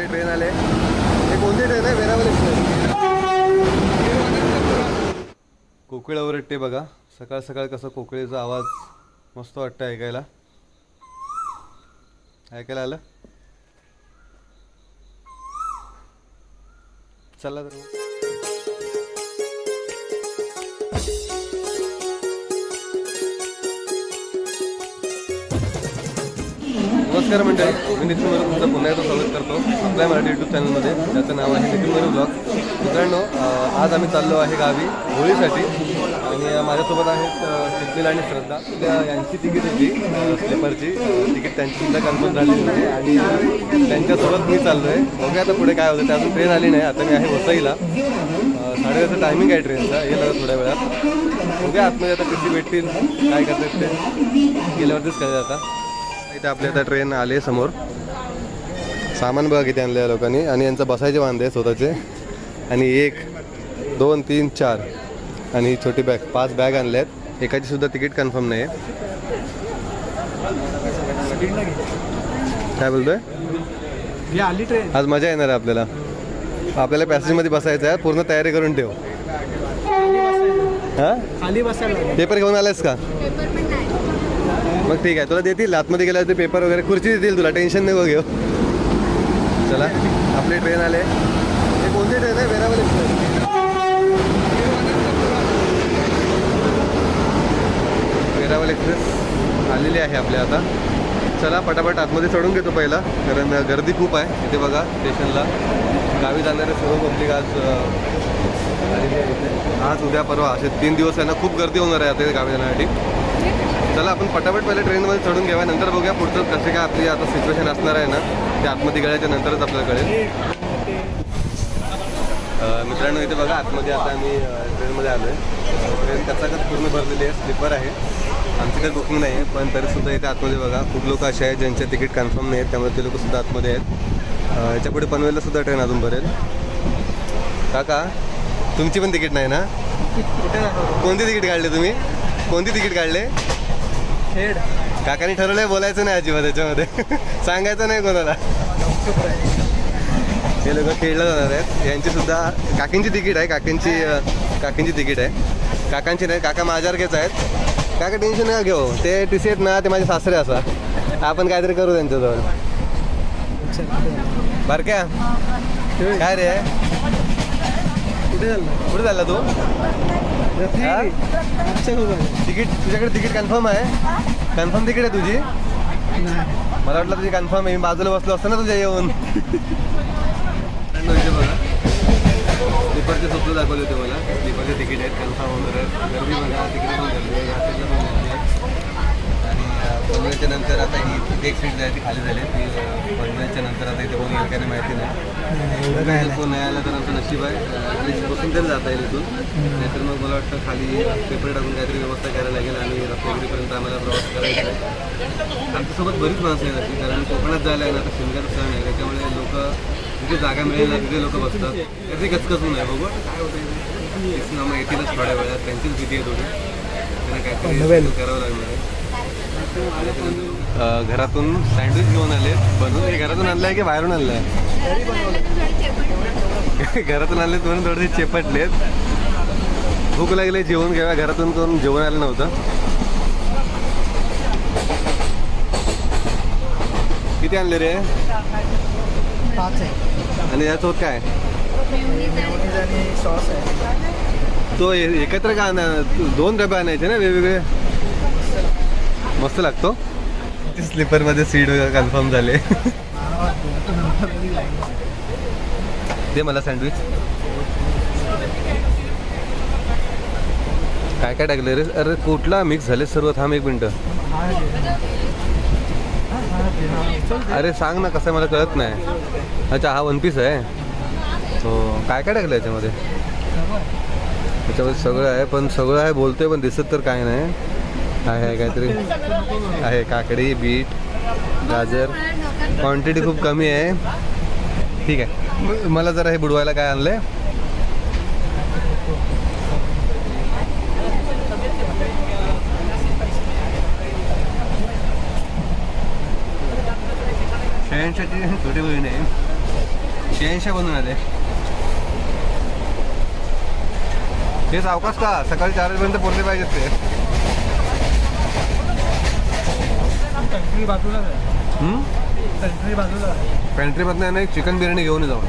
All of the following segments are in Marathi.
आपली ट्रेन आले. हे कोणती ट्रेन आहे? वेरावल एक्सप्रेस कोकिळ ओरडते बघा. सकाळ सकाळ कसं कोकिळीचा आवाज मस्त वाटतं ऐकायला. ऐकायला आलं? चला तर नमस्कार मंडळी मी नितीन मरू तुमचं पुन्हा एकदा स्वागत करतो आपल्या मराठी यूट्यूब चॅनलमध्ये त्याचं नाव आहे नितीन मरू ब्लॉग मित्रांनो आज आम्ही चाललो आहे गावी होळीसाठी. आणि माझ्यासोबत आहेत अं, आणि श्रद्धा. त्या यांची तिकीट होती अं, स्लीपरची. तिकीट त्यांची सुद्धा कन्फर्म झालेली आहे आणि त्यांच्यासोबत मी चाललो आहे बघूया आता पुढे काय होतं. ते अजून ट्रेन आली नाही. आता मी आहे वसईला. अं, साडेदहाचं टायमिंग आहे ट्रेनचा येईल आता थोड्या वेळात. बघूया आतमध्ये आता किती भेटतील काय करतात ते. गेल्यावरतीच कळेल आता. इथे आपली आता ट्रेन आले समोर. सामान बघा किती आणले या लोकांनी. आणि यांचं बसायचे वांदे आहे स्वतःचे. आणि एक दोन तीन चार. आणि ही छोटी बॅग पाच बॅग आणल्या आहेत एकाची सुद्धा तिकीट कन्फर्म नाही आहे काय बोलतोय? आली ट्रेन आज मजा येणार आहे आपल्याला. आपल्याला पॅसेजमध्ये बसायचं आहे. पूर्ण तयारी करून ठेव. हां? खाली बसायला. पेपर घेऊन आलायस का? मग ठीक आहे तुला देतील. आतमध्ये गेल्यावर ते पेपर वगैरे खुर्ची देतील तुला. टेन्शन नको घेऊ. चला आपली ट्रेन आले. हे कोणती ट्रेन आहे? वेरावल एक्सप्रेस वेरावल एक्सप्रेस आलेली आहे आपल्या आता. चला पटापट आतमध्ये चढून घेतो पहिला. कारण गर्दी खूप आहे. इथे बघा स्टेशनला गावी जाणारे सर्व पब्लिक आज आज उद्या परवा असे तीन दिवस आहे ना खूप गर्दी होणार आहे आता गावी जाण्यासाठी. चला आपण पटापट पहिले ट्रेनमध्ये चढून घ्यावा नंतर बघूया पुढचं कसे काय आपली आता सिच्युएशन असणार आहे ना. ते आतमध्ये गेल्याच्या नंतरच आपल्याला कळेल. मित्रांनो इथे बघा आतमध्ये आता आम्ही ट्रेनमध्ये आलो आहे ट्रेन कचाकच पूर्ण भरलेली आहे. स्लीपर आहे. आमची काही बुकिंग नाही आहे पण तरीसुद्धा इथे आतमध्ये बघा. खूप लोक असे आहेत ज्यांचे तिकीट कन्फर्म नाही आहेत त्यामुळे ते लोकसुद्धा आतमध्ये आहेत. याच्यापुढे पनवेलला सुद्धा ट्रेन अजून भरेल. काका तुमची पण तिकीट नाही ना? कोणती तिकीट काढले तुम्ही? कोणती तिकीट काढले? खेड. काकाने ठरवलंय बोलायचं नाही अजिबात त्याच्यामध्ये सांगायचं नाही कोणाला. हे लोक खेळलं जाणार आहेत. यांची सुद्धा काकींची तिकीट आहे. काकींची काकींची तिकीट आहे. काकांची नाही काका माझ्यासारखेच आहेत. काका टेन्शन नका घेऊ. ते टी सी ना ते माझे सासरे असा. आपण काहीतरी करू त्यांच्याजवळ. बारक्या? काय रे? कुठे चाललं कुठे चालला तू? हा? तिकीट तुझ्याकडे तिकीट कन्फर्म आहे? कन्फर्म तिकीट आहे तुझी? मला वाटलं तुझी कन्फर्म आहे. मी बाजूला बसलो असतो ना तुझ्या येऊन. बघा. स्लीपरचे स्वप्न दाखवले होते मला. स्लीपरचे तिकीट आहेत कन्फर्म वगैरे गर्दी बघा तिकीट पण गर्दी आहे. या साईडला पण गर्दी आहे आणि अं, पनवेलच्या नंतर आता ही एक सीट आहे ती खाली झाली. ती पनवेलच्या नंतर आता इथे कोण येईल माहिती नाही. कोण नाही आला तर आमचं नशीब आहे. बसून तरी जाता येईल इथून. नाहीतर मग मला वाटतं खाली पेपर टाकून काहीतरी व्यवस्था करायला लागेल आणि रत्नागिरीपर्यंत आम्हाला प्रवास करायचा आहे. आमच्यासोबत बरीच माणसं आहेत अशी कारण कोकणात जायला आहे ना आता शिमग्याचा सण आहे त्याच्यामुळे लोक जिथे जागा मिळेल तिथे लोक बसतात. त्याचे गचकचून आहे बघू काय होतं मग येतीलच थोड्या वेळात. त्यांचीच भीती आहे थोडी. त्यांना. काहीतरी करावं लागणार आहे. घरातून सँडविच घेऊन आले. बनवून हे घरातून आणलं आहे की बाहेरून आणलं आहे घरातून आणले म्हणून थोडेसे चेपटलेत. भूक लागले जेवण घ्याव्या घरातून कोण जेवण आलं नव्हतं. किती आणले रे? आणि याच होत काय सॉस आहे. तो एकत्र का आणा दोन डबे आणायचे ना वेगवेगळे? मस्त लागतो. स्लीपरमध्ये सीट कन्फर्म झाले. दे मला सँडविच काय काय टाकलं रे अरे कुठला मिक्स झाले सर्व? थांब एक मिनटं. अरे सांग ना कसं मला कळत नाही. अच्छा हा वन पीस आहे. हो काय काय टाकलं याच्यामध्ये? त्याच्यामध्ये सगळं आहे पण सगळं आहे बोलतोय पण दिसत तर काय नाही. आहे काहीतरी. आहे काकडी बीट गाजर. क्वांटिटी खूप कमी आहे. ठीक आहे. मला जरा हे बुडवायला काय आणलंय? शेळ्यांसाठी छोटी बहीण आहे. शहाऐंशी बनून आले. हे सावकाश का? सकाळी चार वाजेपर्यंत पोहोचले पाहिजेत ते. कंट्री बाजूला आहे. कंट्री बाजूला चिकन बिर्याणी घेऊन ये जाऊन.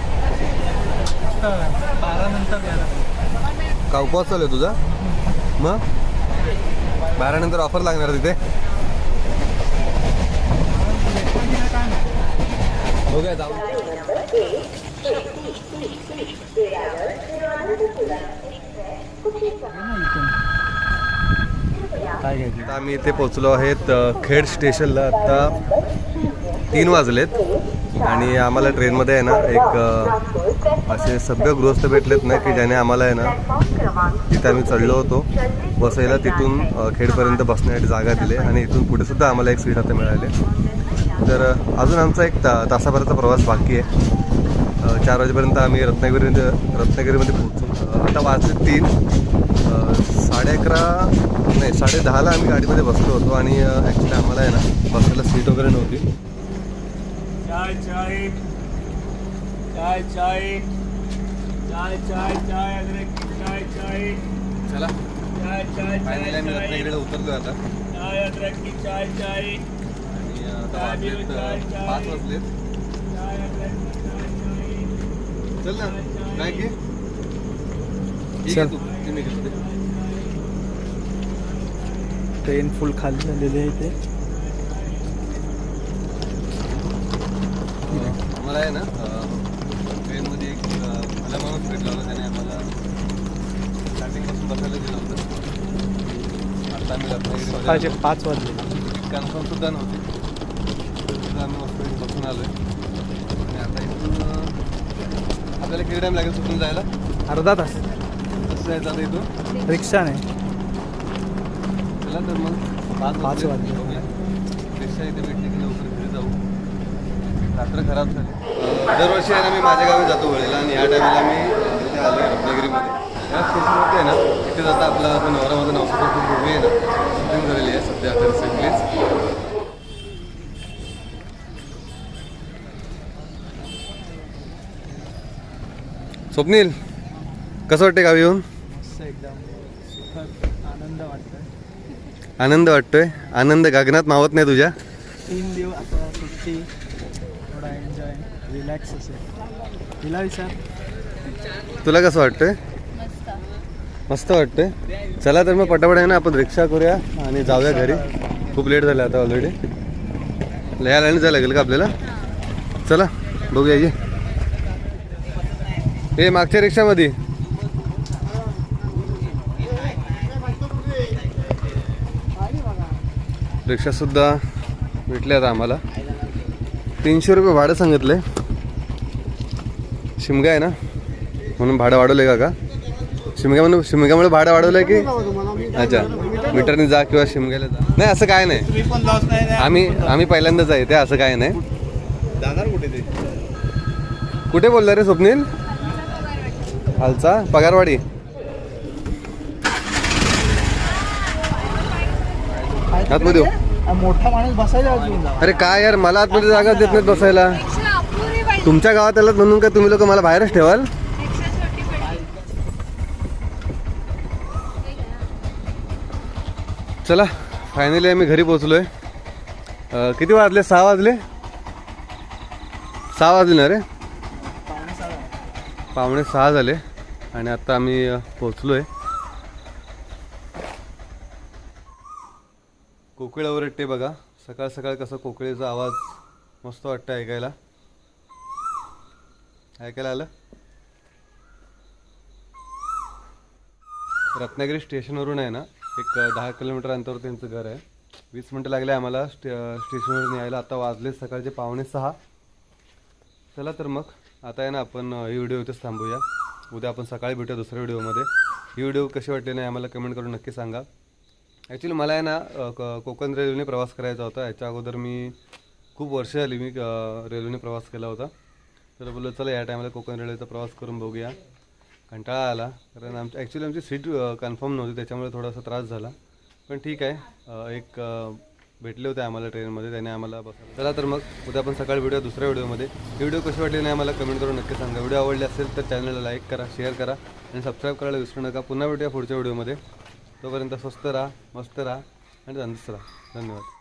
बारा नंतर. का उपवास चालू आहे तुझा? मग? बारा नंतर ऑफर लागणार तिथे. जाऊ काय घ्यायचं? आता आम्ही इथे पोचलो आहेत खेड स्टेशनला आता तीन वाजलेत आणि आम्हाला ट्रेनमध्ये आहे ना एक असे सभ्य गृहस्थ भेटलेत ना की ज्याने आम्हाला आहे ना तिथे आम्ही चढलो होतो. बसायला तिथून खेडपर्यंत बसण्यासाठी जागा दिली आणि इथून पुढे सुद्धा आम्हाला एक सीट आता मिळाले. तर अजून आमचा एक ता तासाभराचा प्रवास बाकी आहे. चार वाजेपर्यंत आम्ही रत्नागिरी रत्नागिरीमध्ये पोहोचू. वाजले तीन. साडे अकरा नाही साडे दहाला आम्ही गाडीमध्ये बसलो होतो आणि ॲक्च्युली आम्हाला आहे ना बसायला सीट वगैरे नव्हती. चाय चाय. चाय चाय. चाय चाय चाय की चाय चाय. चला. चाय चाय चाय चाय. उतरलो आता. चाय अदरक की चाय चाय. आणि आता वाजलेत पाच वाजलेत. चाय की चाय चाय. चल ना. काय घे आहे तू ते ते. ट्रेन फुल खाली झालेली आहे इथे. आम्हाला आहे ना ट्रेनमध्ये एक मला माणूस भेटला होता त्याने आम्हाला. स्टार्टिंगपासून बसायला दिलं होतं. आता आम्ही सकाळचे पाच वाजले. कन्फर्म सुद्धा नव्हती. आम्ही मस्त बसून आलो आणि आता इथून आपल्याला किती टाईम लागेल सुटून जायला? अर्धा तास. कसं जायचं आता इथून. रिक्षाने चला तर मग पाच पाच वाजले. रिक्षा इथे भेटली की लवकर घरी जाऊ. रात्र खराब झाली. दरवर्षी आहे ना मी माझ्या गावी जातो वळीला आणि या टायमाला मी इथे आलो रत्नागिरीमध्ये. या स्टेशनवरती आहे ना इथे जाता आपला जो नवरा माझा नवसाचा खूप मूवी आहे ना. शूटिंग झालेली आहे सध्या आता रिसेंटलीच स्वप्नील कसं वाटते गावी येऊन मस्त एकदम सुखद आनंद वाटतोय आनंद वाटतोय. आनंद गगनात मावत नाही तुझ्या. तीन दिवस आता सुट्टी थोडा एन्जॉय रिलॅक्स असेल. तिला विचार. तुला कसं वाटतंय? मस्त वाटतंय. चला तर मग पटापट आहे ना आपण रिक्षा करूया आणि जाऊया घरी. खूप लेट झालं आता ऑलरेडी या लाईन जायला लागेल का आपल्याला? चला बघूया ये. हे मागच्या रिक्षामध्ये. रिक्षासुद्धा भेटले आता आम्हाला. तीनशे रुपये भाडं सांगितलंय शिमगा आहे ना? म्हणून भाडं वाढवलंय का का शिमगा म्हणून शिमग्यामुळे भाडं वाढवलंय की? अच्छा. मीटरने जा किंवा शिमग्याला जा. नाही असं काय नाही. आम्ही आम्ही पहिल्यांदाच आहे ते असं काय नाही. कुठे ते? कुठे बोलला रे स्वप्नील? खालचा पगारवाडी आतमध्ये. मोठा माणूस बसायला अजून अरे काय यार मला आतमध्ये जागा देत नाहीत बसायला. तुमच्या गावात आलात म्हणून काय तुम्ही लोक मला बाहेरच ठेवाल? चला फायनली आम्ही घरी पोहोचलोय. अं, किती वाजले? सहा वाजले? सहा वाजले ना रे? पावणे सहा. झाले. आणि आता आम्ही पोहोचलोय. कोकिळा ओरडते बघा. सकाळ सकाळ कसं कोकिळेचा आवाज मस्त वाटतं ऐकायला. ऐकायला आलं? रत्नागिरी स्टेशनवरून आहे ना? एक दहा किलोमीटर अंतरावर त्यांचं घर आहे. वीस मिनटं लागले आम्हाला. स्टे स्टेशनवरून यायला. आता वाजले सकाळचे पावणे सहा. चला तर मग. आता आहे ना आपण अ, ही व्हिडिओ इथेच थांबूया. उद्या आपण सकाळी भेटूया दुसऱ्या व्हिडिओमध्ये. ही व्हिडिओ कशी वाटली नाही आम्हाला कमेंट करून नक्की सांगा. ॲक्च्युली मला आहे ना क- कोकण रेल्वेने प्रवास करायचा होता. याच्या अगोदर मी खूप वर्ष आली मी अ, रेल्वेने प्रवास केला होता. तर बोललो चला या टायमाला कोकण रेल्वेचा प्रवास करून बघूया. कंटाळा आला. कारण आमची ॲक्च्युली आमची सीट कन्फर्म नव्हती. त्याच्यामुळे थोडासा त्रास झाला. पण ठीक आहे. अ, एक अ, भेटले होते आम्हाला ट्रेनमध्ये त्याने आम्हाला बस चला तर मग उद्या आपण सकाळी व्हिडिओ दुसऱ्या व्हिडिओमध्ये व्हिडिओ कशी वाटली नाही आम्हाला कमेंट करून नक्की सांगा. व्हिडिओ आवडले असेल तर चॅनलला लाईक करा शेअर करा. आणि सबस्क्राईब करायला विसरू नका. पुन्हा भेटूया पुढच्या व्हिडिओमध्ये तोपर्यंत स्वस्त राहा मस्त राहा आणि तंदुरुस्त राहा. धन्यवाद.